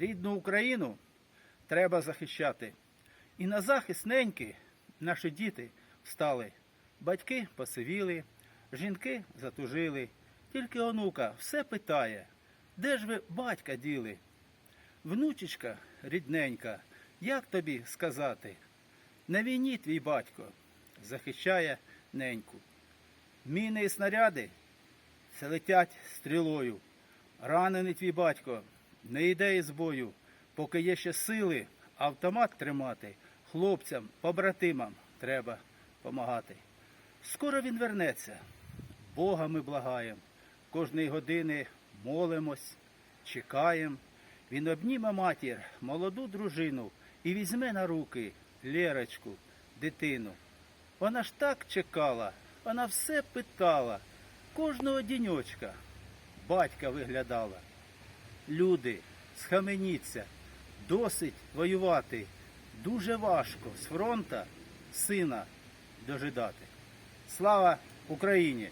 Рідну Україну треба захищати. І на захист неньки наші діти встали. Батьки посивіли, жінки затужили. Тільки онука все питає, де ж ви батька діли? Внучечка рідненька, як тобі сказати? На війні твій батько захищає неньку. Міни і снаряди це летять стрілою. Ранений твій батько не йде із бою, поки є ще сили автомат тримати, хлопцям, побратимам треба помагати. Скоро він вернеться. Бога ми благаєм. Кожної години молимось, чекаєм. Він обніме матір, молоду дружину і візьме на руки Лєрочку, дитину. Вона ж так чекала, вона все питала, кожного діньочка батька виглядала. Люди, схаменіться, досить воювати. Дуже важко з фронта сина дожидати. Слава Україні!